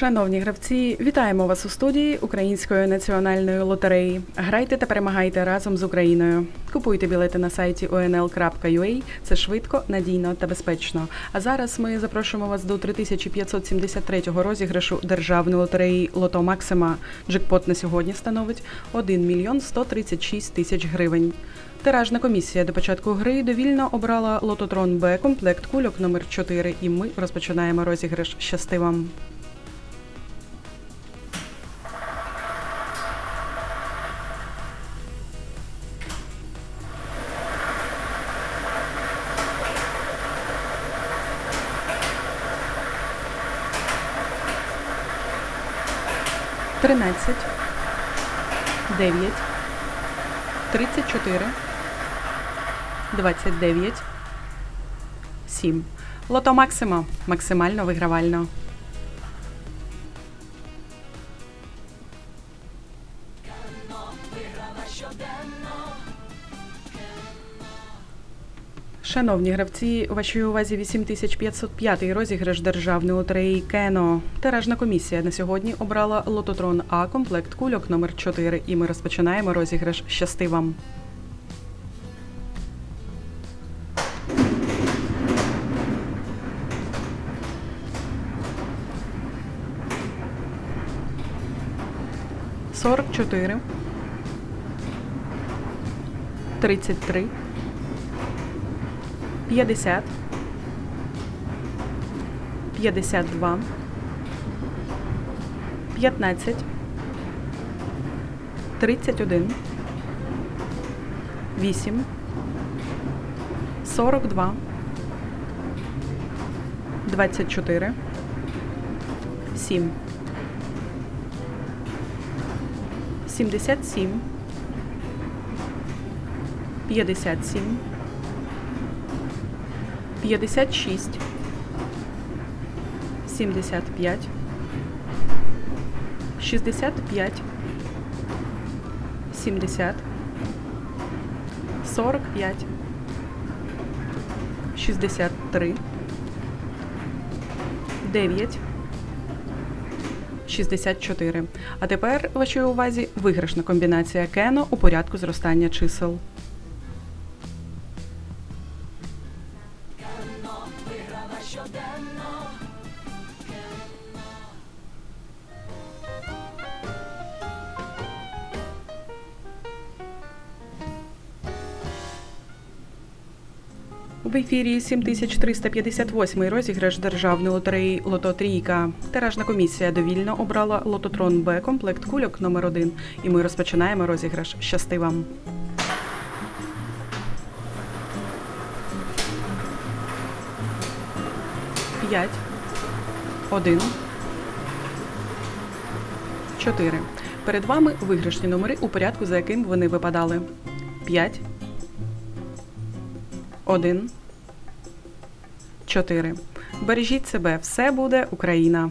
Шановні гравці, вітаємо вас у студії Української національної лотереї. Грайте та перемагайте разом з Україною. Купуйте білети на сайті onl.ua. Це швидко, надійно та безпечно. А зараз ми запрошуємо вас до 3573 розіграшу державної лотереї Лото Максима. Джекпот на сьогодні становить 1 мільйон 136 тисяч гривень. Тиражна комісія до початку гри довільно обрала лототрон Б комплект кульок номер 4 і ми розпочинаємо розіграш. Щасти вам! Тринадцять, дев'ять, тридцять чотири, двадцять дев'ять, сім. Лото Максима максимально вигравально. Шановні гравці, у вашій увазі 8505 розіграш державної лотереї Кено. Тиражна комісія на сьогодні обрала лототрон А комплект кульок номер 4 і ми розпочинаємо розіграш. Щасти вам! Сорок чотири. Тридцять три. 50, 52, 15, 31, 8, 42, 24, 7, 77, 57, 56, 75, 65, 70, 45, 63, 9, 64. А тепер вашій увазі виграшна комбінація кено у порядку зростання чисел. В ефірі 7358 розіграш державної лотереї Лото Трійка. Тиражна комісія довільно обрала лототрон Б комплект кульок номер 1 І ми розпочинаємо розіграш. Щасти вам! П'ять. Один. Чотири. Перед вами виграшні номери у порядку, за яким вони випадали. П'ять. Один. Чотири. Бережіть себе. Все буде Україна.